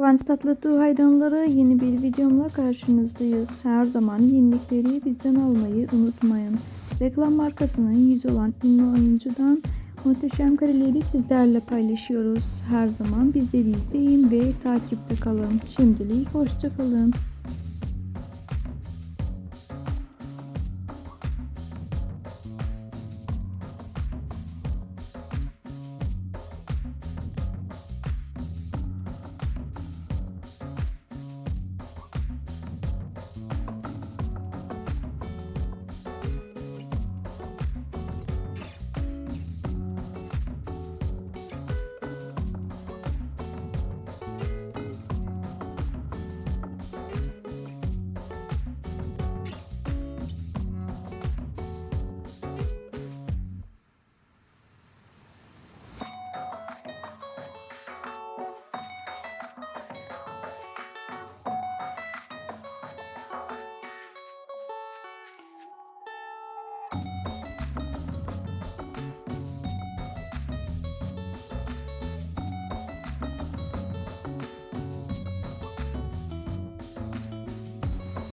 Kıvanç Tatlıtuğ hayranları yeni bir videomla karşınızdayız. Her zaman yenilikleri bizden almayı unutmayın. Reklam markasının yüzü olan ünlü oyuncudan muhteşem kareleri sizlerle paylaşıyoruz. Her zaman bizleri izleyin ve takipte kalın. Şimdilik hoşçakalın.